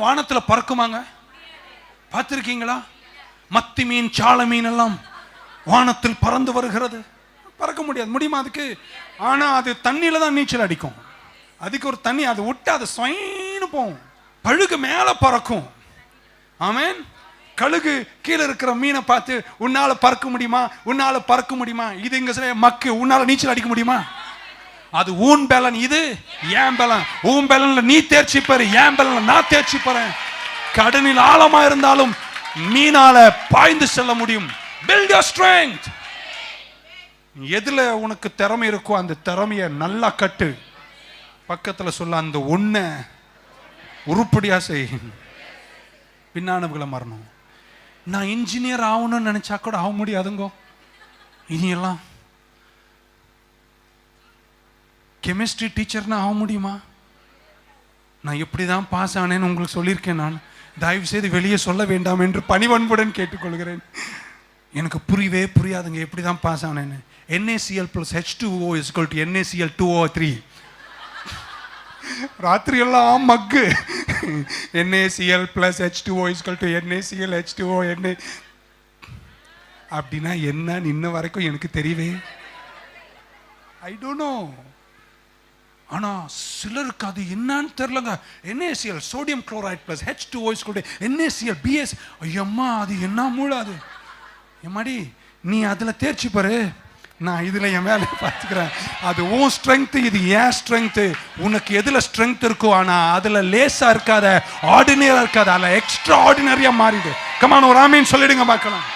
வானத்தில் பறக்குமாங்க? பார்த்துருக்கீங்களா? மத்தி மீன் சால மீன் எல்லாம் வானத்தில் பறந்து வருகிறது. பறக்க முடியாது. முடியுமா அதுக்கு? ஆனால் அது தண்ணியில் தான் நீச்சல் அடிக்கும். அதுக்கு ஒரு தண்ணி அதை விட்டு அது ஸ்வைன்னு போகும். பழுகு மேலே பறக்கும். ஆமேன். கழுகு கீழே இருக்கிற மீனை பார்த்து உன்னால் பறக்க முடியுமா? உன்னால் பறக்க முடியுமா? இது இங்கே சில மக்கு. உன்னால் நீச்சல் அடிக்க முடியுமா? அது ஊன் பேலன் இது ஏன் பேலன். ஊன் பலன்ல நீ தேர்ச்சி பெறு ஏன் பலன்ல நான் தேர்ச்சி பெறேன். கடனில் ஆழமா இருந்தாலும் மீனால பாய்ந்து செல்ல முடியும். பில்ட் யோர் ஸ்ட்ரென்த் எதுல உனக்கு திறமை இருக்கோ அந்த திறமைய நல்லா கட்டு. பக்கத்துல சொல்ல அந்த ஒண்ண உருப்படியா செய். பின்னானவுகளை மறணும். நான் இன்ஜினியர் ஆகணும்னு நினைச்சா கூட ஆக முடியாதுங்கோ. இனியெல்லாம் கெமிஸ்ட்ரி டீச்சர்னா ஆக முடியுமா? நான் எப்படி தான் பாஸ் ஆனேன்னு உங்களுக்கு சொல்லியிருக்கேன் நான். தயவு செய்து வெளியே சொல்ல வேண்டாம் என்று பணிவன்புடன் கேட்டுக்கொள்கிறேன். எனக்கு புரியவே புரியாதுங்க எப்படி தான் pass ஆனேன்னு NaCl plus H two O is equal to NaCl two O three ராத்திரி எல்லாம் மக்கு NaCl plus H two O is equal to NaCl H two O Na அப்படின்னா என்னன்னு இன்ன வரைக்கும் எனக்கு தெரியவே? ஐ டோன்ட் நோ ஆனால் சிலருக்கு அது என்னன்னு தெரிலங்க NaCl sodium chloride plus H two O கூட என்ஏசிஎல் பிஎஸ் ஐயம்மா அது என்ன மூளை அது? எம்மாடி நீ அதில் தேர்ச்சி பாரு. நான் இதில் என் வேலையை பார்த்துக்கிறேன். அது உன் ஸ்ட்ரென்த்து இது ஏன் ஸ்ட்ரென்த்து உனக்கு எதில் ஸ்ட்ரென்த் இருக்கோ ஆனால் அதில் லேஸாக இருக்காத ஆர்டினரியாக இருக்காத அதில் எக்ஸ்ட்ரா ஆர்டினரியாக மாறிடு கமான ஒரு ஆமீன் சொல்லிடுங்க பார்க்கலாம்.